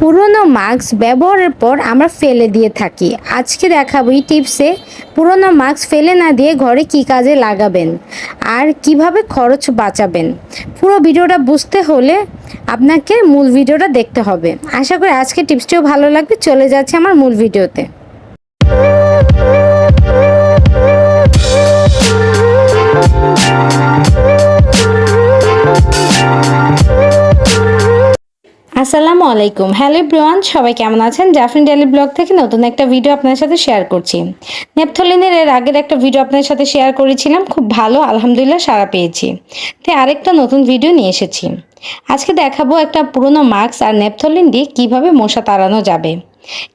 পুরনো মাস্ক ব্যবহারের পর আমরা ফেলে দিয়ে থাকি। আজকে দেখাবো এই টিপসে পুরনো মাস্ক ফেলে না দিয়ে ঘরে কি কাজে লাগাবেন? আর কীভাবে খরচ বাঁচাবেন? পুরো ভিডিওটা বুঝতে হলে আপনাকে মূল ভিডিওটা দেখতে হবে। আশা করি আজকে টিপসটিও ভালো লাগবে। চলে যাচ্ছে আমার মূল ভিডিওতে। আলাইকুম। হ্যালো ব্রোয়ান সবাই কেমন আছেন? জাফরিন ডেলি ব্লগ থেকে নতুন একটা ভিডিও আপনার সাথে শেয়ার করছি। নেপথলিনের এর আগের একটা ভিডিও আপনার সাথে শেয়ার করেছিলাম, খুব ভালো, আলহামদুলিল্লাহ সারা পেয়েছি। তাই আরেকটা নতুন ভিডিও নিয়ে এসেছি। আজকে দেখাবো একটা পুরনো মাস্ক আর নেপথলিন দিয়ে কীভাবে মশা তাড়ানো যাবে।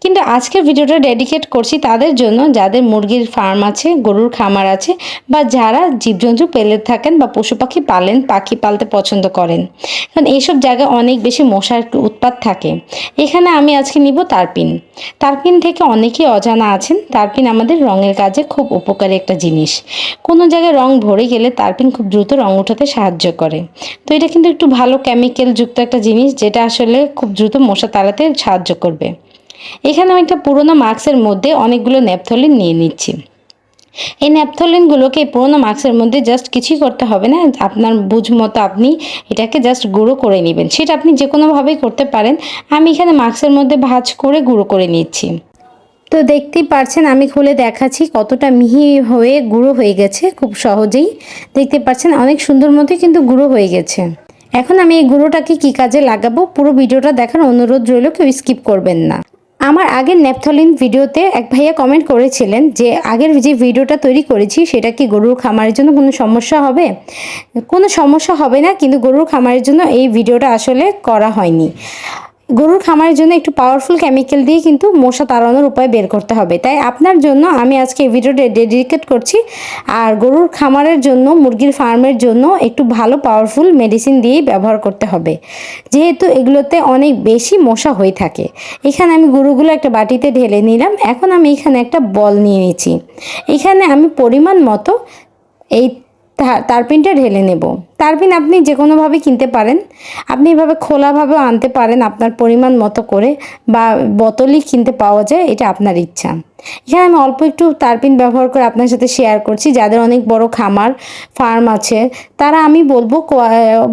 কিন্তু আজকের ভিডিওটা ডেডিকেট করছি তাদের জন্য, যাদের মুরগির ফার্ম আছে, গরুর খামার আছে, বা যারা জীবজন্তু পেলে থাকেন বা পশু পাখি পালেন, পাখি পালতে পছন্দ করেন। কারণ এইসব জায়গায় অনেক বেশি মশার উৎপাত থাকে। এখানে আমি আজকে নিব তারপিন। তারপিন থেকে অনেকেই অজানা আছেন। তারপিন আমাদের রঙের কাজে খুব উপকারী একটা জিনিস। কোনো জায়গায় রং ভরে গেলে তারপিন খুব দ্রুত রং উঠাতে সাহায্য করে। তো এটা কিন্তু একটু ভালো কেমিক্যাল যুক্ত একটা জিনিস, যেটা আসলে খুব দ্রুত মশা তাড়াতে সাহায্য করবে। এখানে আমি একটা পুরোনো মাস্কের মধ্যে অনেকগুলো ন্যাপথলিন নিয়ে নিচ্ছি। এই ন্যাপথলিনগুলোকে পুরোনো মাস্কের মধ্যে জাস্ট কিছুই করতে হবে না। আপনার বুঝ মতো আপনি এটাকে জাস্ট গুঁড়ো করে নেবেন। সেটা আপনি যে কোনোভাবেই করতে পারেন। আমি এখানে মাস্কের মধ্যে ভাজ করে গুঁড়ো করে নিচ্ছি। তো দেখতেই পারছেন, আমি খুলে দেখাচ্ছি কতটা মিহি হয়ে গুঁড়ো হয়ে গেছে খুব সহজেই। দেখতে পাচ্ছেন, অনেক সুন্দর মতোই কিন্তু গুঁড়ো হয়ে গেছে। এখন আমি এই গুঁড়োটাকে কী কাজে লাগাবো? পুরো ভিডিওটা দেখার অনুরোধ রইল, কেউ স্কিপ করবেন না। আমার আগের ন্যাপথলিন ভিডিওতে এক ভাইয়া কমেন্ট করেছিলেন যে, আগের যে ভিডিওটা তৈরি করেছি, সেটা কি গরুর খামারের জন্য কোনো সমস্যা হবে? কোনো সমস্যা হবে না, কিন্তু গরুর খামারের জন্য এই ভিডিওটা আসলে করা হয়নি। গরুর খামারের জন্য একটু পাওয়ারফুল কেমিক্যাল দিয়ে কিন্তু মশা তাড়ানোর উপায় বের করতে হবে। তাই আপনার জন্য আমি আজকে এই ভিডিওটা ডেডিকেট করছি। আর গরুর খামারের জন্য, মুরগির ফার্মের জন্য একটু ভালো পাওয়ারফুল মেডিসিন দিয়েই ব্যবহার করতে হবে। যেহেতু এগুলোতে অনেক বেশি মশা হয়ে থাকে। এখানে আমি গরুগুলো একটা বাটিতে ঢেলে নিলাম। এখন আমি এখানে একটা বল নিয়ে নিচ্ছি। এখানে আমি পরিমাণ মতো এই তারপিনটা ঢেলে নেব। তারপিন আপনি যে কোনোভাবে কিনতে পারেন। আপনি এভাবে খোলাভাবেও আনতে পারেন আপনার পরিমাণ মতো করে বা বোতলই কিনতে পাওয়া যায়, এটা আপনার ইচ্ছা। এখানে আমি অল্প একটু তারপিন ব্যবহার করে আপনার সাথে শেয়ার করছি। যাদের অনেক বড় খামার ফার্ম আছে, তারা আমি বলব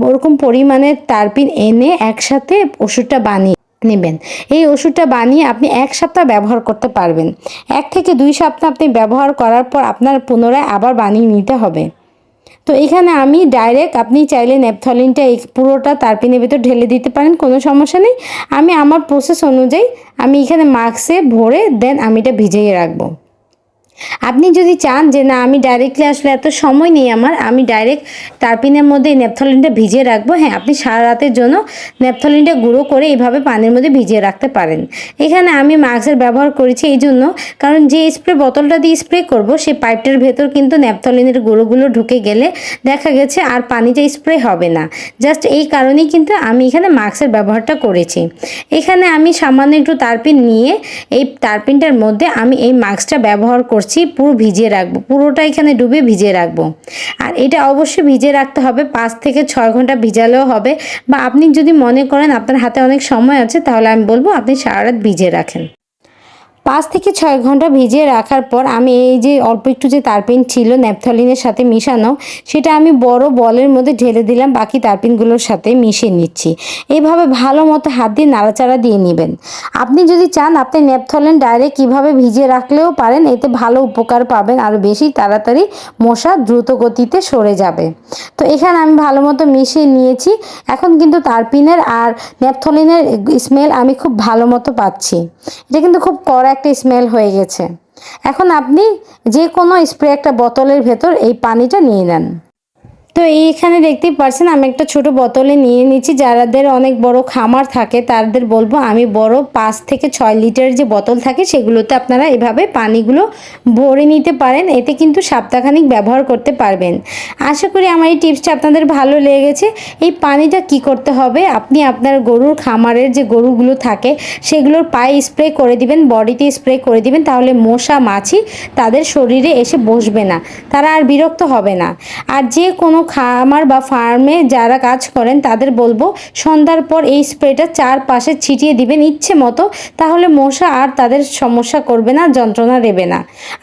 ওরকম পরিমাণে তারপিন এনে একসাথে ওষুধটা বানিয়ে নেবেন। এই ওষুধটা বানিয়ে আপনি এক সপ্তাহ ব্যবহার করতে পারবেন। এক থেকে দুই সপ্তাহ আপনি ব্যবহার করার পর আপনার পুনরায় আবার বানিয়ে নিতে হবে। তো এখানে আমি ডাইরেক্ট আপনি চাইলে ন্যাপথলিনটা এই পুরোটা তারপিনের ভেতর ঢেলে দিতে পারেন, কোনো সমস্যা নেই। আমি আমার প্রসেস অনুযায়ী আমি এখানে মাস্কে ভরে দেন আমি এটা ভিজিয়ে রাখব। আপনি যদি চান যে না, আমি ডাইরেক্টলি আসলে এত সময় নেই আমার, আমি ডাইরেক্ট তারপিনের মধ্যে ন্যাপথলিনটা ভিজিয়ে রাখব। হ্যাঁ আপনি সারা রাতের জন্য ন্যাপথলিনটা গুঁড়ো করে এইভাবে পানির মধ্যে ভিজিয়ে রাখতে পারেন। এখানে আমি মাস্কের ব্যবহার করেছি এই জন্য, কারণ যে স্প্রে বোতলটা দিয়ে স্প্রে করব, সেই পাইপটার ভেতর কিন্তু ন্যাপথলিনের গুঁড়োগুলো ঢুকে গেলে দেখা গেছে আর পানিটা স্প্রে হবে না। জাস্ট এই কারণেই কিন্তু আমি এখানে মাস্কের ব্যবহারটা করেছি। এখানে আমি সামান্য একটু তারপিন নিয়ে, এই তারপিনটার মধ্যে আমি এই মাস্কটা ব্যবহার করছি। পুরো ভিজিয়ে রাখব। পুরোটা এখানে ডুবে ভিজিয়ে রাখব। আর এটা অবশ্যই ভিজিয়ে রাখতে হবে, পাঁচ থেকে ছয় ঘণ্টা ভিজালেও হবে। বা আপনি যদি মনে করেন আপনার হাতে অনেক সময় আছে, তাহলে আমি বলব আপনি সারা রাত ভিজিয়ে রাখেন। পাঁচ থেকে ছয় ঘণ্টা ভিজিয়ে রাখার পর আমি এই যে অল্প একটু যে তারপিন ছিল, ন্যাপথলিনের সাথে মিশানো, সেটা আমি বড় বলের মধ্যে ঢেলে দিলাম, বাকি তারপিনগুলোর সাথে মিশিয়ে নিচ্ছি। এইভাবে ভালো মতো হাত দিয়ে নাড়াচাড়া দিয়ে নেবেন। আপনি যদি চান, আপনি ন্যাপথলিন ডাইরেক্ট কীভাবে ভিজিয়ে রাখলেও পারেন, এতে ভালো উপকার পাবেন, আর বেশি তাড়াতাড়ি মশা দ্রুত গতিতে সরে যাবে। তো এখানে আমি ভালো মতো মিশিয়ে নিয়েছি। এখন কিন্তু তারপিনের আর ন্যাপথলিনের স্মেল আমি খুব ভালো মতো পাচ্ছি। এটা কিন্তু খুব কড়া একটা স্মেল হয়ে গেছে। এখন আপনি যে কোনো স্প্রে একটা বোতলের ভেতর এই পানিটা নিয়ে নেন। তো এইখানে দেখতেই পারছেন, আমি একটা ছোট বোতলে নিয়ে নিচ্ছি। যাদের অনেক বড় খামার থাকে, তাদের বলব আমি বড় পাঁচ থেকে ছয় লিটার যে বোতল থাকে, সেগুলোতে আপনারা এভাবে পানিগুলো ভরে নিতে পারেন। এতে কিন্তু সপ্তাহখানিক ব্যবহার করতে পারবেন। আশা করি আমার এই টিপসটা আপনাদের ভালো লেগেছে। এই পানিটা কি করতে হবে? আপনি আপনার গরুর খামারের যে গরুগুলো থাকে, সেগুলোর পায়ে স্প্রে করে দিবেন, বডিতে স্প্রে করে দিবেন, তাহলে মশা, মাছি তাদের শরীরে এসে বসবে না। তারা আর বিরক্ত হবে না। আর যে কোনো কোনো খামার বা ফার্মে যারা কাজ করেন, তাদের বলব, সন্ধ্যার পর এই স্প্রেটা চারপাশে ছিটিয়ে দিবেন ইচ্ছে মতো, তাহলে মশা আর তাদের সমস্যা করবে না, যন্ত্রণা দেবে না।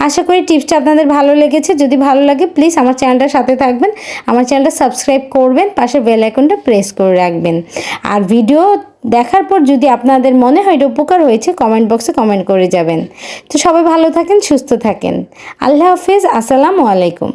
আশা করি টিপসটা আপনাদের ভালো লেগেছে। যদি ভালো লাগে প্লিজ আমার চ্যানেলটার সাথে থাকবেন, আমার চ্যানেলটা সাবস্ক্রাইব করবেন, পাশে বেল আইকনটা প্রেস করে রাখবেন। আর ভিডিও দেখার পর যদি আপনাদের মনে হয় এটা উপকার হয়েছে কমেন্ট বক্সে কমেন্ট করে যাবেন। তো সবাই ভালো থাকেন, সুস্থ থাকেন। আল্লাহ হাফিজ, আসসালামু আলাইকুম।